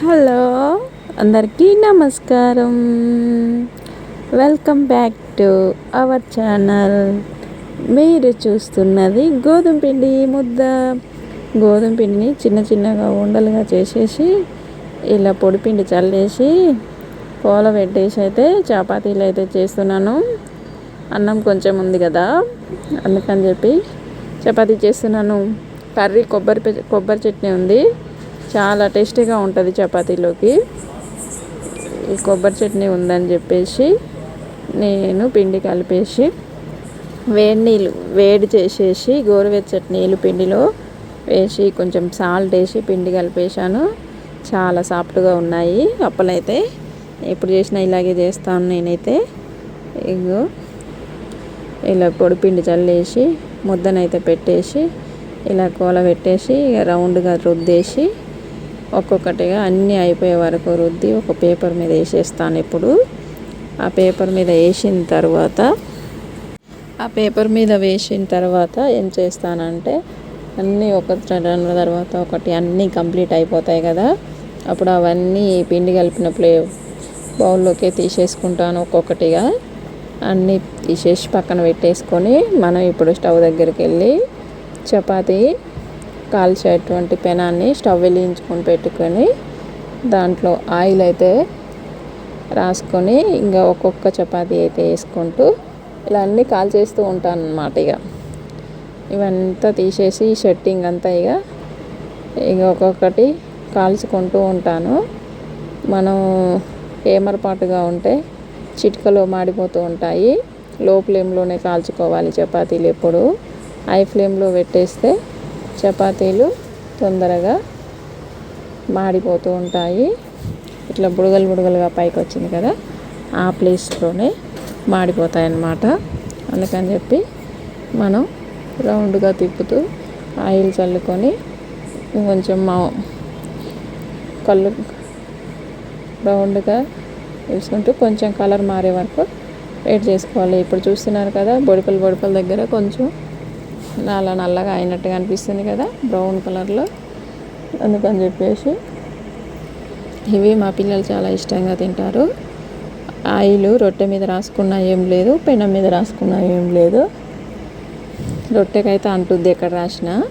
Hello అందరికీ నమస్కారం. Welcome back to our channel. మీరు చూస్తున్నది గోధుమ పిండి ముద్ద. గోధుమ పిండిని చిన్న చిన్నగా ఉండలుగా చేసేసి ఇలా పొడి పిండి చల్లేసి పూల పెట్టేసి అయితే చపాతీలు అయితే చేస్తున్నాను. అన్నం కొంచెం ఉంది కదా అందుకని చెప్పి చపాతీ చేస్తున్నాను. కర్రీ కొబ్బరి కొబ్బరి చట్నీ ఉంది. చాలా టేస్టీగా ఉంటుంది చపాతీలోకి. ఈ కొబ్బరి చట్నీ ఉందని చెప్పేసి నేను పిండి కలిపేసి వేడి నీళ్ళు వేడి చేసేసి గోరువెచ్చటి నీళ్ళు పిండిలో వేసి కొంచెం సాల్ట్ వేసి పిండి కలిపేశాను. చాలా సాఫ్ట్గా ఉన్నాయి. అప్పలైతే ఎప్పుడు చేసినా ఇలాగే చేస్తాను నేనైతే. ఇగో ఇలా పొడిపిండి చల్లేసి ముద్దనైతే పెట్టేసి ఇలా కూల పెట్టేసి రౌండ్గా రుద్దేసి ఒక్కొక్కటిగా అన్నీ అయిపోయే వరకు రుద్ది ఒక పేపర్ మీద వేసేస్తాను ఇప్పుడు ఆ పేపర్ మీద వేసిన తర్వాత ఆ పేపర్ మీద వేసిన తర్వాత ఏం చేస్తానంటే అన్నీ ఒక తర్వాత ఒకటి అన్నీ కంప్లీట్ అయిపోతాయి కదా. అప్పుడు అవన్నీ పిండి కలిపిన ప్లే బౌల్లోకి తీసేసుకుంటాను ఒక్కొక్కటిగా. అన్నీ తీసేసి పక్కన పెట్టేసుకొని మనం ఇప్పుడు స్టవ్ దగ్గరికి వెళ్ళి చపాతీ కాల్చేటువంటి పెనాన్ని స్టవ్ వెలిగించుకొని పెట్టుకొని దాంట్లో ఆయిల్ అయితే రాసుకొని ఇంకా ఒక్కొక్క చపాతి అయితే వేసుకుంటూ ఇలా అన్నీ కాల్చేస్తూ ఉంటాను అనమాట ఇక. ఇవంతా తీసేసి షెట్టింగ్ అంతా ఇక ఇక ఒక్కొక్కటి కాల్చుకుంటూ ఉంటాను. మనం ఏమరపాటుగా ఉంటే చిటికలో మాడిపోతూ ఉంటాయి. లో ఫ్లేమ్లోనే కాల్చుకోవాలి చపాతీలు ఎప్పుడు. హై ఫ్లేమ్లో పెట్టేస్తే చపాతీలు తొందరగా మాడిపోతూ ఉంటాయి. ఇట్లా బుడగలు బుడగలుగా పైకి వచ్చింది కదా ఆ ప్లేస్లోనే మాడిపోతాయి అన్నమాట అందుకని చెప్పి మనం రౌండ్గా తిప్పుతూ ఆయిల్ చల్లుకొని కొంచెం మా కళ్ళు రౌండ్గా వేసుకుంటూ కొంచెం కలర్ మారే వరకు వెయిట్ చేసుకోవాలి. ఇప్పుడు చూస్తున్నారు కదా బొడిపల బొడిపల దగ్గర కొంచెం నల్ల నల్లగా అయినట్టుగా అనిపిస్తుంది కదా బ్రౌన్ కలర్లో అందుకని చెప్పేసి ఇవి మా పిల్లలు చాలా ఇష్టంగా తింటారు. ఆయిల్ రొట్టె మీద రాసుకున్నా ఏం లేదు పెనం మీద రాసుకున్నా ఏం లేదు. రొట్టెకైతే అంటుద్ది ఎక్కడ రాసినా.